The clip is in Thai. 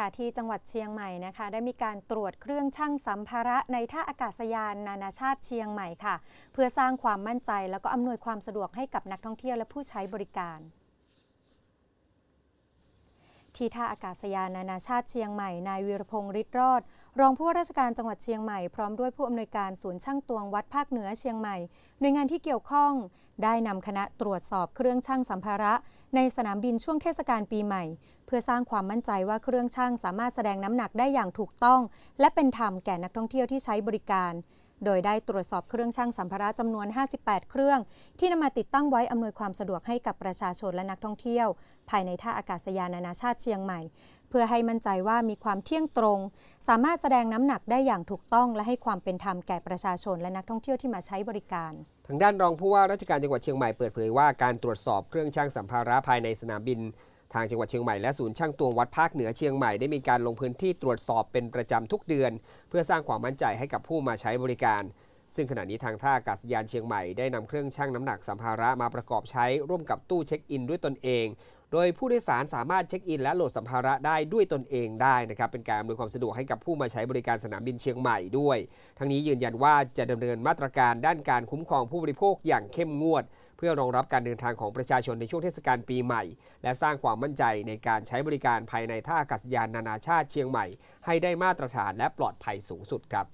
ค่ะที่จังหวัดเชียงใหม่นะคะ ได้มีการตรวจเครื่องชั่งสัมภาระในท่าอากาศยานนานาชาติเชียงใหม่ค่ะ เพื่อสร้างความมั่นใจแล้วก็อำนวยความสะดวกให้กับนักท่องเที่ยวและผู้ใช้บริการ ที่ท่าอากาศยานนานาชาติเชียงใหม่ นายวีรพงษ์ฤทธิ์รอด รองผู้ว่าราชการจังหวัดเชียงใหม่ พร้อมด้วยผู้อำนวยการศูนย์ช่างตวงวัดภาคเหนือเชียงใหม่ หน่วยงานที่เกี่ยวข้อง ได้นำคณะตรวจสอบเครื่องช่างสัมภาระ ในสนามบินช่วงเทศกาลปีใหม่ เพื่อสร้างความมั่นใจว่าเครื่องช่างสามารถแสดงน้ำหนักได้อย่างถูกต้อง และเป็นธรรมแก่นักท่องเที่ยวที่ใช้บริการ โดยได้ตรวจสอบเครื่องช่างสัมภาระจำนวน 58 เครื่อง ที่นำมาติดตั้งไว้อำนวยความสะดวกให้กับประชาชนและนักท่องเที่ยว ภายในท่าอากาศยานนานาชาติเชียงใหม่ เพื่อให้มั่นใจว่ามีความเที่ยงตรง สามารถแสดงน้ำหนักได้อย่างถูกต้อง และให้ความเป็นธรรมแก่ประชาชนและนักท่องเที่ยวที่มาใช้บริการ ทางด้านรองผู้ว่าราชการจังหวัดเชียงใหม่เปิดเผยว่าการตรวจสอบเครื่องช่างสัมภาระภายในสนามบิน ทางจังหวัดเชียงใหม่และศูนย์ช่างตวงวัดภาคเหนือเชียงใหม่ได้มีการลงพื้นที่ตรวจสอบเป็นประจำทุกเดือน เพื่อสร้างความมั่นใจให้กับผู้มาใช้บริการ ซึ่งขณะนี้ทางท่าอากาศยานเชียงใหม่ได้นำเครื่องชั่งน้ำหนักสัมภาระมาประกอบใช้ร่วมกับตู้เช็คอินด้วยตนเอง โดยผู้โดยสารสามารถเช็คอินและโหลดสัมภาระได้ด้วยตนเองได้นะครับเป็นการอำนวยความสะดวกให้กับผู้มาใช้บริการสนามบินเชียงใหม่ด้วย ทั้งนี้ยืนยันว่าจะดำเนินมาตรการด้านการคุ้มครองผู้บริโภคอย่างเข้มงวด เพื่อรองรับการเดินทางของประชาชนในช่วงเทศกาลปีใหม่ และสร้างความมั่นใจในการใช้บริการภายในท่าอากาศยานนานาชาติเชียงใหม่ ให้ได้มาตรฐานและปลอดภัยสูงสุดครับ